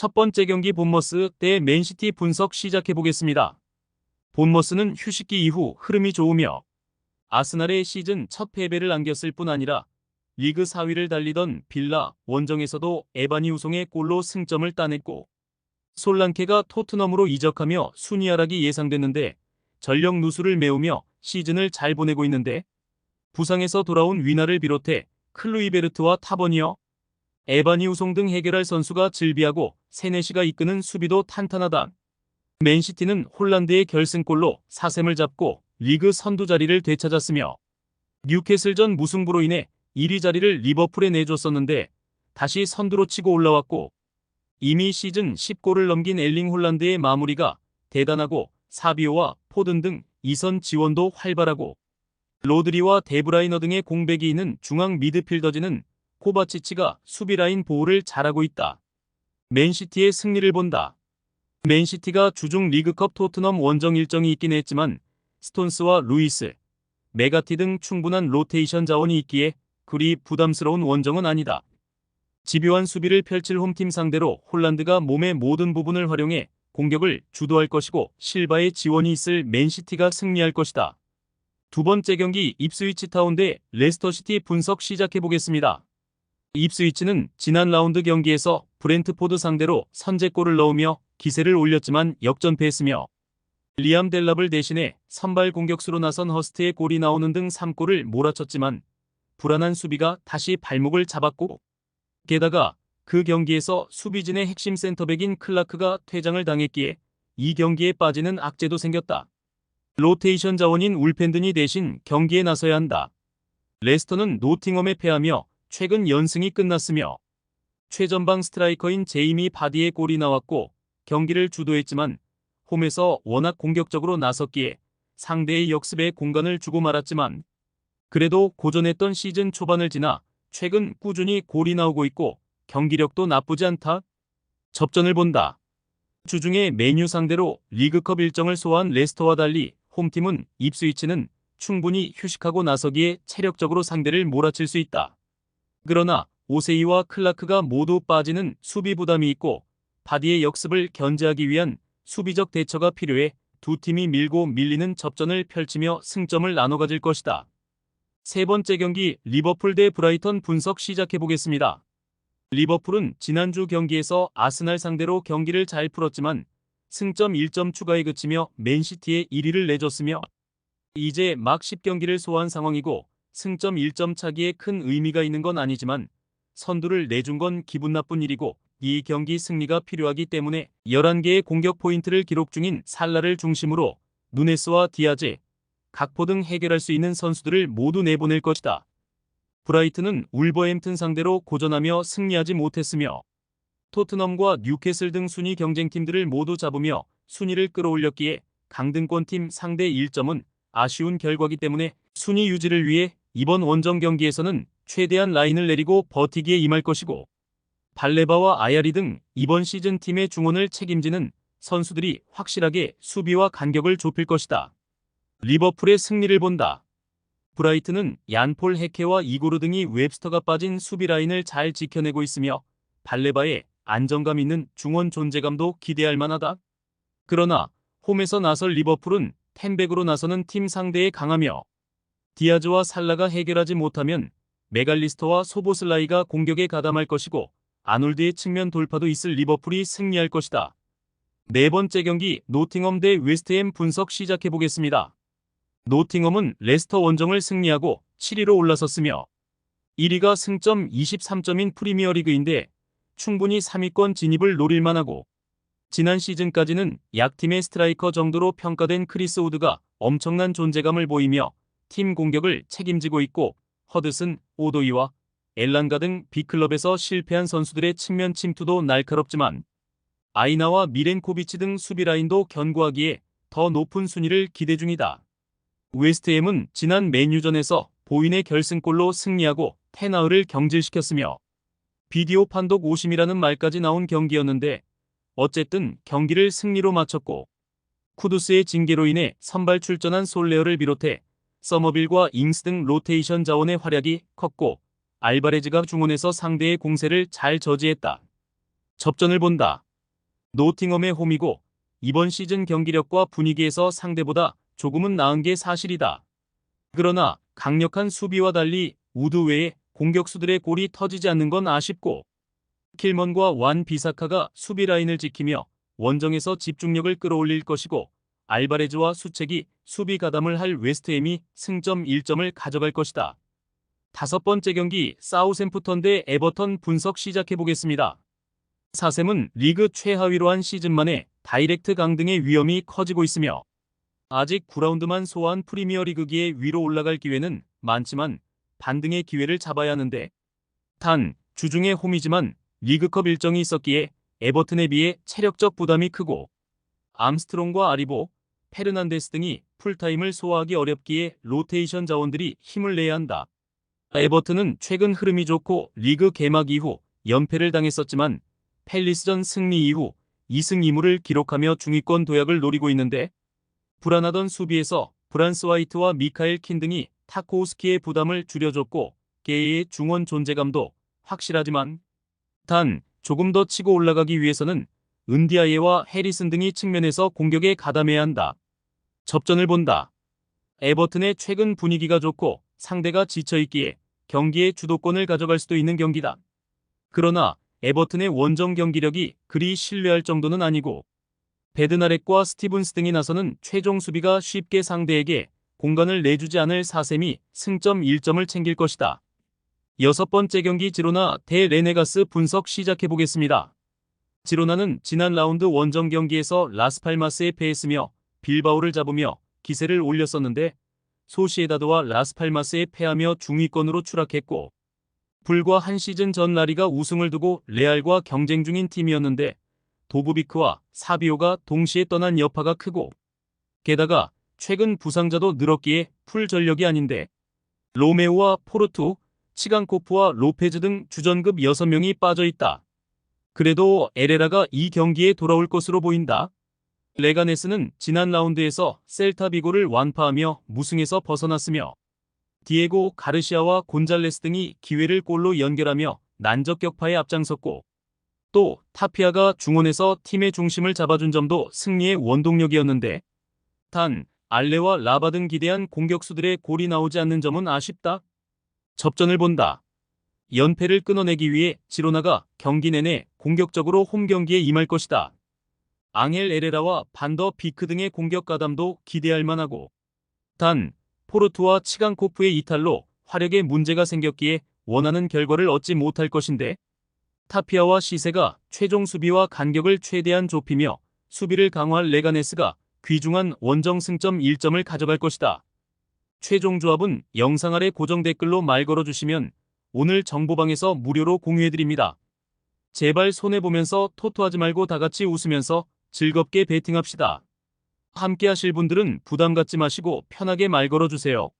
첫 번째 경기 본머스 대 맨시티 분석 시작해 보겠습니다. 본머스는 휴식기 이후 흐름이 좋으며 아스날의 시즌 첫 패배를 안겼을 뿐 아니라 리그 4위를 달리던 빌라 원정에서도 에바니 우송의 골로 승점을 따냈고 솔랑케가 토트넘으로 이적하며 순위 하락이 예상됐는데 전력 누수를 메우며 시즌을 잘 보내고 있는데 부상에서 돌아온 위나를 비롯해 클루이베르트와 타버니어, 에바니 우송 등 해결할 선수가 즐비하고 세네시가 이끄는 수비도 탄탄하다. 맨시티는 홀란드의 결승골로 사셈을 잡고 리그 선두 자리를 되찾았으며 뉴캐슬전 무승부로 인해 1위 자리를 리버풀에 내줬었는데 다시 선두로 치고 올라왔고 이미 시즌 10골을 넘긴 엘링 홀란드의 마무리가 대단하고 사비오와 포든 등 이선 지원도 활발하고 로드리와 데브라이너 등의 공백이 있는 중앙 미드필더진은 코바치치가 수비라인 보호를 잘하고 있다. 맨시티의 승리를 본다. 맨시티가 주중 리그컵 토트넘 원정 일정이 있긴 했지만 스톤스와 루이스, 메가티 등 충분한 로테이션 자원이 있기에 그리 부담스러운 원정은 아니다. 집요한 수비를 펼칠 홈팀 상대로 홀란드가 몸의 모든 부분을 활용해 공격을 주도할 것이고 실바의 지원이 있을 맨시티가 승리할 것이다. 두 번째 경기 입스위치 타운 대 레스터시티 분석 시작해 보겠습니다. 입스위치는 지난 라운드 경기에서 브렌트포드 상대로 선제골을 넣으며 기세를 올렸지만 역전패했으며 리암 델랍을 대신해 선발 공격수로 나선 허스트의 골이 나오는 등 3골을 몰아쳤지만 불안한 수비가 다시 발목을 잡았고 게다가 그 경기에서 수비진의 핵심 센터백인 클라크가 퇴장을 당했기에 이 경기에 빠지는 악재도 생겼다. 로테이션 자원인 울펜든이 대신 경기에 나서야 한다. 레스터는 노팅엄에 패하며 최근 연승이 끝났으며 최전방 스트라이커인 제이미 바디의 골이 나왔고 경기를 주도했지만 홈에서 워낙 공격적으로 나섰기에 상대의 역습에 공간을 주고 말았지만 그래도 고전했던 시즌 초반을 지나 최근 꾸준히 골이 나오고 있고 경기력도 나쁘지 않다. 접전을 본다. 주중에 메뉴 상대로 리그컵 일정을 소화한 레스터와 달리 홈팀은 입스위치는 충분히 휴식하고 나서기에 체력적으로 상대를 몰아칠 수 있다. 그러나 오세이와 클라크가 모두 빠지는 수비 부담이 있고 바디의 역습을 견제하기 위한 수비적 대처가 필요해 두 팀이 밀고 밀리는 접전을 펼치며 승점을 나눠 가질 것이다. 세 번째 경기 리버풀 대 브라이턴 분석 시작해 보겠습니다. 리버풀은 지난주 경기에서 아스날 상대로 경기를 잘 풀었지만 승점 1점 추가에 그치며 맨시티에 1위를 내줬으며 이제 막 10경기를 소화한 상황이고 승점 1점 차기에 큰 의미가 있는 건 아니지만 선두를 내준 건 기분 나쁜 일이고 이 경기 승리가 필요하기 때문에 11개의 공격 포인트를 기록 중인 살라를 중심으로 누네스와 디아제, 각포 등 해결할 수 있는 선수들을 모두 내보낼 것이다. 브라이트는 울버햄튼 상대로 고전하며 승리하지 못했으며 토트넘과 뉴캐슬 등 순위 경쟁팀들을 모두 잡으며 순위를 끌어올렸기에 강등권팀 상대 1점은 아쉬운 결과기 때문에 순위 유지를 위해 이번 원정 경기에서는 최대한 라인을 내리고 버티기에 임할 것이고 발레바와 아야리 등 이번 시즌 팀의 중원을 책임지는 선수들이 확실하게 수비와 간격을 좁힐 것이다. 리버풀의 승리를 본다. 브라이트는 얀폴 헤케와 이고르 등이 웹스터가 빠진 수비 라인을 잘 지켜내고 있으며 발레바의 안정감 있는 중원 존재감도 기대할 만하다. 그러나 홈에서 나설 리버풀은 텐백으로 나서는 팀 상대에 강하며 디아즈와 살라가 해결하지 못하면 메갈리스터와 소보슬라이가 공격에 가담할 것이고 아놀드의 측면 돌파도 있을 리버풀이 승리할 것이다. 네 번째 경기 노팅엄 대 웨스트햄 분석 시작해 보겠습니다. 노팅엄은 레스터 원정을 승리하고 7위로 올라섰으며 1위가 승점 23점인 프리미어리그인데 충분히 3위권 진입을 노릴 만하고 지난 시즌까지는 약팀의 스트라이커 정도로 평가된 크리스 우드가 엄청난 존재감을 보이며 팀 공격을 책임지고 있고 허드슨, 오도이와 엘란가 등 B클럽에서 실패한 선수들의 측면 침투도 날카롭지만 아이나와 미렌코비치 등 수비 라인도 견고하기에 더 높은 순위를 기대 중이다. 웨스트햄은 지난 맨유전에서 보인의 결승골로 승리하고 테나우를 경질시켰으며 비디오 판독 오심이라는 말까지 나온 경기였는데 어쨌든 경기를 승리로 마쳤고 쿠두스의 징계로 인해 선발 출전한 솔레어를 비롯해 서머빌과 잉스 등 로테이션 자원의 활약이 컸고 알바레즈가 중원에서 상대의 공세를 잘 저지했다. 접전을 본다. 노팅엄의 홈이고 이번 시즌 경기력과 분위기에서 상대보다 조금은 나은 게 사실이다. 그러나 강력한 수비와 달리 우드 외에 공격수들의 골이 터지지 않는 건 아쉽고 킬먼과 완 비사카가 수비 라인을 지키며 원정에서 집중력을 끌어올릴 것이고 알바레즈와 수책이 수비 가담을 할 웨스트햄이 승점 1점을 가져갈 것이다. 다섯 번째 경기 사우샘프턴 대 에버턴 분석 시작해 보겠습니다. 사샘은 리그 최하위로 한 시즌 만에 다이렉트 강등의 위험이 커지고 있으며 아직 9라운드만 소화한 프리미어리그기에 위로 올라갈 기회는 많지만 반등의 기회를 잡아야 하는데 단 주중에 홈이지만 리그컵 일정이 있었기에 에버튼에 비해 체력적 부담이 크고 암스트롱과 아리보, 페르난데스 등이 풀타임을 소화하기 어렵기에 로테이션 자원들이 힘을 내야 한다. 에버튼은 최근 흐름이 좋고 리그 개막 이후 연패를 당했었지만 펠리스전 승리 이후 2승 2무를 기록하며 중위권 도약을 노리고 있는데 불안하던 수비에서 브란스 화이트와 미카엘 킨 등이 타코우스키의 부담을 줄여줬고 게이의 중원 존재감도 확실하지만 단 조금 더 치고 올라가기 위해서는 은디아예와 해리슨 등이 측면에서 공격에 가담해야 한다. 접전을 본다. 에버튼의 최근 분위기가 좋고 상대가 지쳐있기에 경기의 주도권을 가져갈 수도 있는 경기다. 그러나 에버튼의 원정 경기력이 그리 신뢰할 정도는 아니고 베드나렉과 스티븐스 등이 나서는 최종 수비가 쉽게 상대에게 공간을 내주지 않을 사셈이 승점 1점을 챙길 것이다. 여섯 번째 경기 지로나 대 레네가스 분석 시작해 보겠습니다. 지로나는 지난 라운드 원정 경기에서 라스팔마스에 패했으며 빌바오를 잡으며 기세를 올렸었는데 소시에다드와 라스팔마스에 패하며 중위권으로 추락했고 불과 한 시즌 전 라리가 우승을 두고 레알과 경쟁 중인 팀이었는데 도브비크와 사비오가 동시에 떠난 여파가 크고 게다가 최근 부상자도 늘었기에 풀 전력이 아닌데 로메오와 포르투, 치강코프와 로페즈 등 주전급 6명이 빠져 있다. 그래도 에레라가 이 경기에 돌아올 것으로 보인다. 레가네스는 지난 라운드에서 셀타 비고를 완파하며 무승에서 벗어났으며 디에고 가르시아와 곤잘레스 등이 기회를 골로 연결하며 난적 격파에 앞장섰고 또 타피아가 중원에서 팀의 중심을 잡아준 점도 승리의 원동력이었는데 단 알레와 라바 등 기대한 공격수들의 골이 나오지 않는 점은 아쉽다. 접전을 본다. 연패를 끊어내기 위해 지로나가 경기 내내 공격적으로 홈 경기에 임할 것이다. 앙헬 에레라와 반더 비크 등의 공격 가담도 기대할 만하고 단 포르투와 치강코프의 이탈로 화력에 문제가 생겼기에 원하는 결과를 얻지 못할 것인데 타피아와 시세가 최종 수비와 간격을 최대한 좁히며 수비를 강화할 레가네스가 귀중한 원정 승점 1점을 가져갈 것이다. 최종 조합은 영상 아래 고정 댓글로 말 걸어주시면 오늘 정보방에서 무료로 공유해드립니다. 제발 손해보면서 토토하지 말고 다같이 웃으면서 즐겁게 베팅합시다. 함께 하실 분들은 부담 갖지 마시고 편하게 말 걸어주세요.